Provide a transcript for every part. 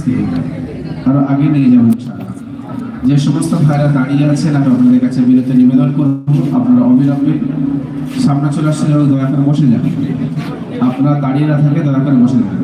প্যারেন্টসকে আরও আগে নিয়ে যাব যে সমস্ত ভাইরা দাঁড়িয়ে আছেন আমি আপনাদের কাছে বিরত নিবেদন করব, আপনারা অবিলম্বে সামনে চলে আসছে দয়া করে বসে যান। আপনারা দাঁড়িয়ে না থাকে দয়া করে বসে যান।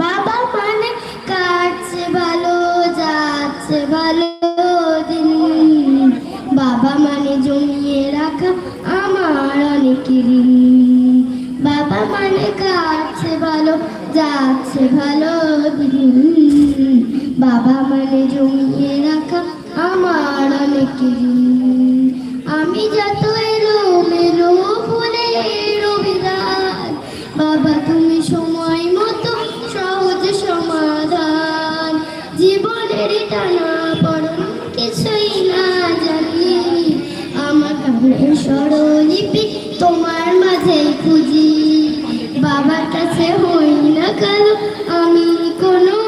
বাবা মানে বাবা মানে ভালো যাচ্ছে ভালো দিন। বাবা মানে জমিয়ে রাখা আমার অনেক আমি যত এলো মেলো ফুলের অভিধান বাবা, তুমি সময় মতো সহজ সমাধান। জীবনের টানা পড়ন কিছুই না জানি। আমার কাছে স্বরলিপি তোমার মাঝে খুঁজি। বাবার কাছে হই না কালো, আমি কোনো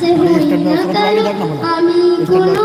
কাছে হই না কালো আমি কোনো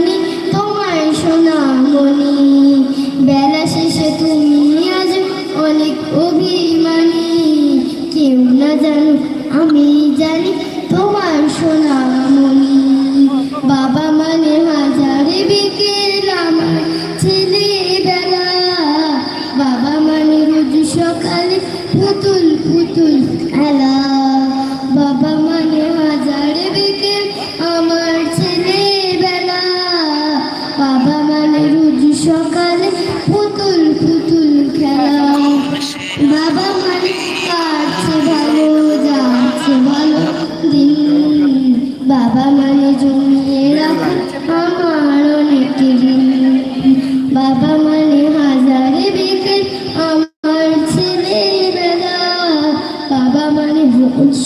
না জানি আমি জানি তোমার বাবা মানে হাজারে বাবা মানে জমিয়ে রাখা, আমার অনেক বাবা মানে হাজারে বিকেল, আমার ছেলে বেলা। বাবা মানে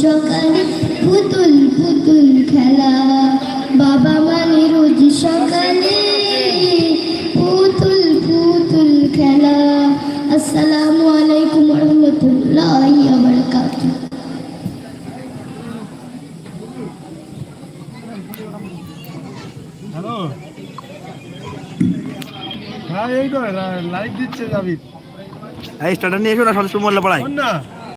সকালে পুতুল পুতুল খেলা। বাবা মানে রোজ সকালে পুতুল পুতুল খেলা। আসসালামু আলাইকুম রহমতুল্লাহি। হ্যাঁ এই তো লাইভ দিচ্ছে যাবি এই স্টার্টার নিয়ে এসো না সন্তোষপুর মোল্লা পাড়ায়। না